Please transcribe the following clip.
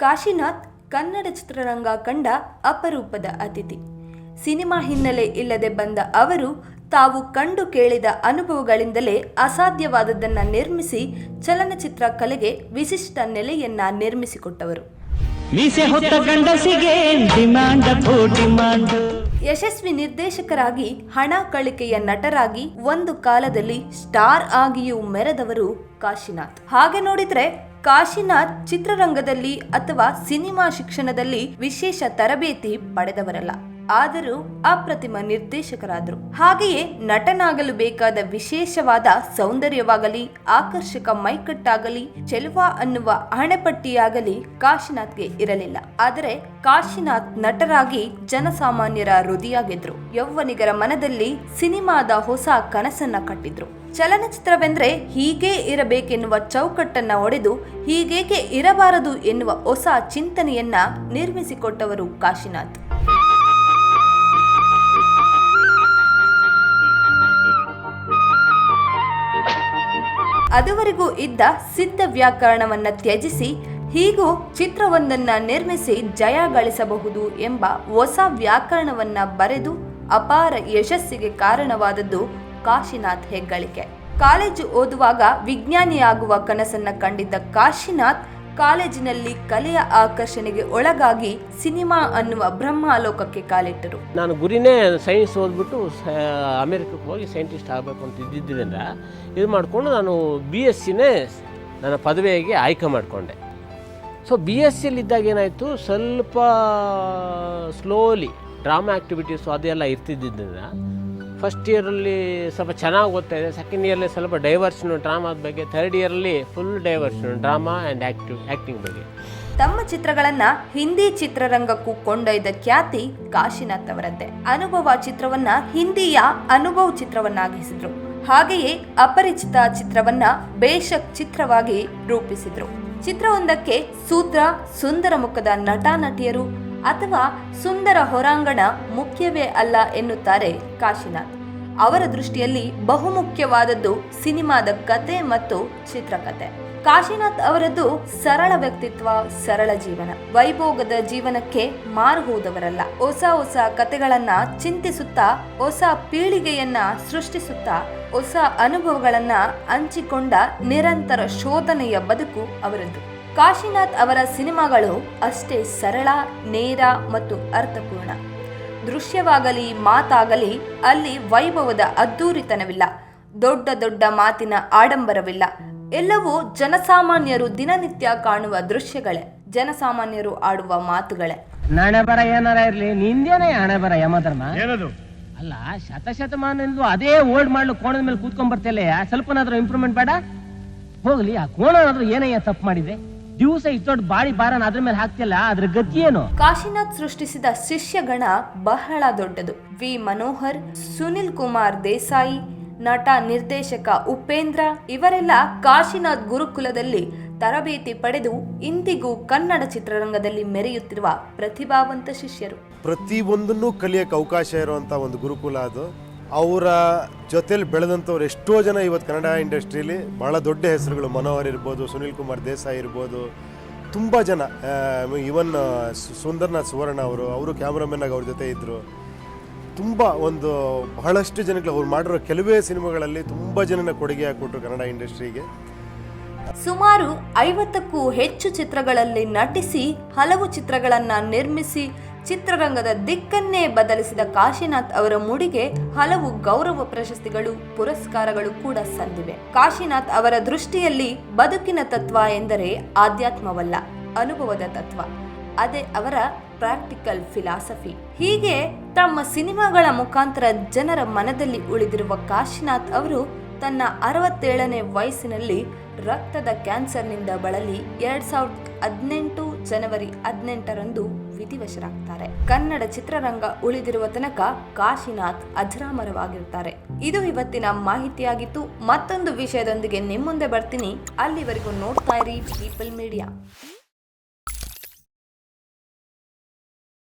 ಕಾಶಿನಾಥ್ ಕನ್ನಡ ಚಿತ್ರರಂಗ ಕಂಡ ಅಪರೂಪದ ಅತಿಥಿ. ಸಿನಿಮಾ ಹಿನ್ನೆಲೆ ಇಲ್ಲದೆ ಬಂದ ಅವರು ತಾವು ಕಂಡು ಕೇಳಿದ ಅನುಭವಗಳಿಂದಲೇ ಅಸಾಧ್ಯವಾದದ್ದನ್ನು ನಿರ್ಮಿಸಿ ಚಲನಚಿತ್ರ ಕಲೆಗೆ ವಿಶಿಷ್ಟ ನೆಲೆಯನ್ನ ನಿರ್ಮಿಸಿಕೊಟ್ಟವರು. ಯಶಸ್ವಿ ನಿರ್ದೇಶಕರಾಗಿ, ಹಣ ಕಳಿಕೆಯ ನಟರಾಗಿ ಒಂದು ಕಾಲದಲ್ಲಿ ಸ್ಟಾರ್ ಆಗಿಯೂ ಮೆರೆದವರು ಕಾಶಿನಾಥ್. ಹಾಗೆ ನೋಡಿದ್ರೆ, ಕಾಶಿನಾಥ್ ಚಿತ್ರರಂಗದಲ್ಲಿ ಅಥವಾ ಸಿನಿಮಾ ಶಿಕ್ಷಣದಲ್ಲಿ ವಿಶೇಷ ತರಬೇತಿ ಪಡೆದವರಲ್ಲ. ಆದರೂ ಅಪ್ರತಿಮ ನಿರ್ದೇಶಕರಾದರು. ಹಾಗೆಯೇ ನಟನಾಗಲು ಬೇಕಾದ ವಿಶೇಷವಾದ ಸೌಂದರ್ಯವಾಗಲಿ, ಆಕರ್ಷಕ ಮೈಕಟ್ಟಾಗಲಿ, ಚೆಲುವ ಅನ್ನುವ ಹಣೆಪಟ್ಟಿಯಾಗಲಿ ಕಾಶಿನಾಥ್ಗೆ ಇರಲಿಲ್ಲ. ಆದರೆ ಕಾಶಿನಾಥ್ ನಟರಾಗಿ ಜನಸಾಮಾನ್ಯರ ಹೃದಯಾಗಿದ್ರು. ಯೌವನಿಗರ ಮನದಲ್ಲಿ ಸಿನಿಮಾದ ಹೊಸ ಕನಸನ್ನ ಕಟ್ಟಿದ್ರು. ಚಲನಚಿತ್ರವೆಂದ್ರೆ ಹೀಗೇ ಇರಬೇಕೆನ್ನುವ ಚೌಕಟ್ಟನ್ನ ಒಡೆದು ಹೀಗೇಕೆ ಇರಬಾರದು ಎನ್ನುವ ಹೊಸ ಚಿಂತನೆಯನ್ನ ನಿರ್ಮಿಸಿಕೊಟ್ಟವರು ಕಾಶಿನಾಥ್. ಅದುವರೆಗೂ ಇದ್ದ ಸಿದ್ಧ ವ್ಯಾಕರಣವನ್ನ ತ್ಯಜಿಸಿ ಹೀಗೂ ಚಿತ್ರವೊಂದನ್ನು ನಿರ್ಮಿಸಿ ಜಯ ಗಳಿಸಬಹುದು ಎಂಬ ಹೊಸ ವ್ಯಾಕರಣವನ್ನ ಬರೆದು ಅಪಾರ ಯಶಸ್ಸಿಗೆ ಕಾರಣವಾದದ್ದು ಕಾಶಿನಾಥ್ ಹೆಗ್ಗಳಿಕೆ. ಕಾಲೇಜು ಓದುವಾಗ ವಿಜ್ಞಾನಿಯಾಗುವ ಕನಸನ್ನ ಕಂಡಿದ್ದ ಕಾಶಿನಾಥ್ ಕಾಲೇಜಿನಲ್ಲಿ ಕಲೆಯ ಆಕರ್ಷಣೆಗೆ ಒಳಗಾಗಿ ಸಿನಿಮಾ ಅನ್ನುವ ಬ್ರಹ್ಮಾಲೋಕಕ್ಕೆ ಕಾಲಿಟ್ಟರು. ನಾನು ಗುರಿನೇ ಸೈನ್ಸ್ ಓದ್ಬಿಟ್ಟು ಅಮೆರಿಕಕ್ಕೆ ಹೋಗಿ ಸೈಂಟಿಸ್ಟ್ ಆಗಬೇಕು ಅಂತ ಇದ್ದಿದ್ದರಿಂದ ಇದು ಮಾಡಿಕೊಂಡು ನಾನು ಬಿ ಎಸ್ ಸಿನೇ ನನ್ನ ಪದವಿಯಾಗಿ ಆಯ್ಕೆ ಮಾಡಿಕೊಂಡೆ. ಸೊ ಬಿ ಎಸ್ ಸಿಲಿದ್ದಾಗ ಏನಾಯಿತು, ಸ್ವಲ್ಪ ಸ್ಲೋಲಿ ಡ್ರಾಮಾ ಆ್ಯಕ್ಟಿವಿಟೀಸು ಅದೆಲ್ಲ ಇರ್ತಿದ್ದರಿಂದ ಫಸ್ಟ್ ಇಯರಲ್ಲಿ ಸ್ವಲ್ಪ ಚೆನ್ನಾಗಿ ಓದ್ತಾ ಇದೆ ಸೆಕೆಂಡ್ ಇಯರಲ್ಲಿ ಸ್ವಲ್ಪ ಡೈವರ್ಷನು ಡ್ರಾಮಾದ ಬಗ್ಗೆ. Third ಇಯರಲ್ಲಿ full diversion drama and active acting ಬಗ್ಗೆ. ತಮ್ಮ ಚಿತ್ರಗಳನ್ನು ಹಿಂದಿ ಚಿತ್ರರಂಗಕ್ಕೂ ಕೊಂಡೊಯ್ದ ಖ್ಯಾತಿ ಕಾಶಿನಾಥ್ ಅವರದ್ದೇ. ಅನುಭವ ಚಿತ್ರವನ್ನ ಹಿಂದಿಯ ಅನುಭವ ಚಿತ್ರವನ್ನಾಗಿಸಿದ್ರು. ಹಾಗೆಯೇ ಅಪರಿಚಿತ ಚಿತ್ರವನ್ನ ಬೇಷಕ್ ಚಿತ್ರವಾಗಿ ರೂಪಿಸಿದ್ರು. ಚಿತ್ರವೊಂದಕ್ಕೆ ಸೂತ್ರ, ಸುಂದರ ಮುಖದ ನಟ ನಟಿಯರು ಅಥವಾ ಸುಂದರ ಹೊರಾಂಗಣ ಮುಖ್ಯವೇ ಅಲ್ಲ ಎನ್ನುತ್ತಾರೆ ಕಾಶಿನಾಥ್. ಅವರ ದೃಷ್ಟಿಯಲ್ಲಿ ಬಹುಮುಖ್ಯವಾದದ್ದು ಸಿನಿಮಾದ ಕತೆ ಮತ್ತು ಚಿತ್ರಕತೆ. ಕಾಶಿನಾಥ್ ಅವರದ್ದು ಸರಳ ವ್ಯಕ್ತಿತ್ವ, ಸರಳ ಜೀವನ. ವೈಭೋಗದ ಜೀವನಕ್ಕೆ ಮಾರು ಹೋದವರಲ್ಲ ಹೊಸ ಹೊಸ ಕತೆಗಳನ್ನ ಚಿಂತಿಸುತ್ತಾ, ಹೊಸ ಪೀಳಿಗೆಯನ್ನ ಸೃಷ್ಟಿಸುತ್ತಾ, ಹೊಸ ಅನುಭವಗಳನ್ನ ಹಂಚಿಕೊಂಡ ನಿರಂತರ ಶೋಧನೆಯ ಬದುಕು ಅವರದ್ದು. ಕಾಶಿನಾಥ್ ಅವರ ಸಿನಿಮಾಗಳು ಅಷ್ಟೇ ಸರಳ, ನೇರ ಮತ್ತು ಅರ್ಥಪೂರ್ಣ. ದೃಶ್ಯವಾಗಲಿ ಮಾತಾಗಲಿ ಅಲ್ಲಿ ವೈಭವದ ಅದ್ದೂರಿತನವಿಲ್ಲ. ದೊಡ್ಡ ದೊಡ್ಡ ಮಾತಿನ ಆಡಂಬರವಿಲ್ಲ. ಎಲ್ಲವೂ ಜನಸಾಮಾನ್ಯರು ದಿನನಿತ್ಯ ಕಾಣುವ ದೃಶ್ಯಗಳೇ ಜನಸಾಮಾನ್ಯರು ಆಡುವ ಮಾತುಗಳೇ. ನಣಬರ ಬರ ಏನಾರ ಇರ್ಲಿ ನಿಂದೇನೇ ಹಣೆಬರ ಯಮಧರ್ಮ ಏನದು? ಅಲ್ಲ ಶತಶತಮಾನದಿಂದ ಅದೇ ಓಲ್ಡ್ ಮಾಡ್ಲು ಕೋಣದ ಮೇಲೆ ಕೂತ್ಕೊಂಡ್ ಬರ್ತಿಲ್ಲ ಸ್ವಲ್ಪನಾದ್ರೂ ಇಂಪ್ರೂವ್ಮೆಂಟ್ ಬೇಡ? ಹೋಗ್ಲಿ ಆ ಕೋಣ ಏನಯ್ಯ ತಪ್ಪು ಮಾಡಿದೆ? ದಿವಸ ಇಷ್ಟು ದೊಡ್ಡ ಬಾಡಿ ಬಾರನ ಅದ್ರ ಮೇಲೆ ಹಾಕ್ತಿಲ್ಲ ಅದ್ರ ಗತಿ ಏನು? ಕಾಶಿನಾಥ್ ಸೃಷ್ಟಿಸಿದ ಶಿಷ್ಯಗಣ ಬಹಳ ದೊಡ್ಡದು. ವಿ. ಮನೋಹರ್ ಸುನಿಲ್ ಕುಮಾರ್ ದೇಸಾಯಿ ನಟ ನಿರ್ದೇಶಕ ಉಪೇಂದ್ರ ಇವರೆಲ್ಲ ಕಾಶಿನಾಥ್ ಗುರುಕುಲದಲ್ಲಿ ತರಬೇತಿ ಪಡೆದು ಇಂದಿಗೂ ಕನ್ನಡ ಚಿತ್ರರಂಗದಲ್ಲಿ ಮೆರೆಯುತ್ತಿರುವ ಪ್ರತಿಭಾವಂತ ಶಿಷ್ಯರು. ಪ್ರತಿಯೊಂದನ್ನು ಕಲಿಯಕ್ಕೆ ಅವಕಾಶ ಇರುವಂತ ಒಂದು ಗುರುಕುಲ ಅದು. ಅವರ ಜೊತೆಲಿ ಬೆಳೆದಂಥವ್ರು ಎಷ್ಟೋ ಜನ ಇವತ್ತು ಕನ್ನಡ ಇಂಡಸ್ಟ್ರೀಲಿ ಭಾಳ ದೊಡ್ಡ ಹೆಸರುಗಳು ಮನೋಹರ್ ಇರ್ಬೋದು, ಸುನಿಲ್ ಕುಮಾರ್ ದೇಸಾಯಿ ಇರ್ಬೋದು, ತುಂಬ ಜನ. ಇವನ್ ಸುಂದರ್ನಾಥ್ ಸುವರ್ಣ ಅವರು ಅವರು ಕ್ಯಾಮ್ರಾಮನ್ ಆಗಿ ಅವ್ರ ಜೊತೆ ಇದ್ದರು ತುಂಬ ಒಂದು ಬಹಳಷ್ಟು ಜನಗಳು ಅವ್ರು ಮಾಡಿರೋ ಕೆಲವೇ ಸಿನಿಮಾಗಳಲ್ಲಿ ತುಂಬ ಜನನ ಕೊಡುಗೆ ಹಾಕ್ಕೊಟ್ರು ಕನ್ನಡ ಇಂಡಸ್ಟ್ರಿಗೆ. ಸುಮಾರು ಐವತ್ತಕ್ಕೂ ಹೆಚ್ಚು ಚಿತ್ರಗಳಲ್ಲಿ ನಟಿಸಿ ಹಲವು ಚಿತ್ರಗಳನ್ನು ನಿರ್ಮಿಸಿ ಚಿತ್ರರಂಗದ ದಿಕ್ಕನ್ನೇ ಬದಲಿಸಿದ ಕಾಶಿನಾಥ್ ಅವರ ಮುಡಿಗೆ ಹಲವು ಗೌರವ ಪ್ರಶಸ್ತಿಗಳು, ಪುರಸ್ಕಾರಗಳು ಕೂಡ ಸಂದಿವೆ. ಕಾಶಿನಾಥ್ ಅವರ ದೃಷ್ಟಿಯಲ್ಲಿ ಬದುಕಿನ ತತ್ವ ಎಂದರೆ ಆಧ್ಯಾತ್ಮವಲ್ಲ, ಅನುಭವದ ತತ್ವ. ಅದೇ ಅವರ ಪ್ರಾಕ್ಟಿಕಲ್ ಫಿಲಾಸಫಿ. ಹೀಗೆ ತಮ್ಮ ಸಿನಿಮಾಗಳ ಮುಖಾಂತರ ಜನರ ಮನದಲ್ಲಿ ಉಳಿದಿರುವ ಕಾಶಿನಾಥ್ ಅವರು ತನ್ನ ಅರವತ್ತೇಳನೇ ವಯಸ್ಸಿನಲ್ಲಿ ರಕ್ತದ ಕ್ಯಾನ್ಸರ್ನಿಂದ ಬಳಲಿ ಎರಡ್ ಸಾವಿರದ ಹದಿನೆಂಟು ಜನವರಿ ಹದಿನೆಂಟರಂದು ವಿಧಿವಶರಾಗ್ತಾರೆ. ಕನ್ನಡ ಚಿತ್ರರಂಗ ಉಳಿದಿರುವ ತನಕ ಕಾಶಿನಾಥ್ ಅಜರಾಮರವಾಗಿರ್ತಾರೆ ಇದು ಇವತ್ತಿನ ಮಾಹಿತಿಯಾಗಿತ್ತು. ಮತ್ತೊಂದು ವಿಷಯದೊಂದಿಗೆ ನಿಮ್ಮ ಮುಂದೆ ಬರ್ತೀನಿ. ಅಲ್ಲಿವರೆಗೂ ನೋಡ್ತಾ ಇರಿ ಪೀಪಲ್ ಮೀಡಿಯಾ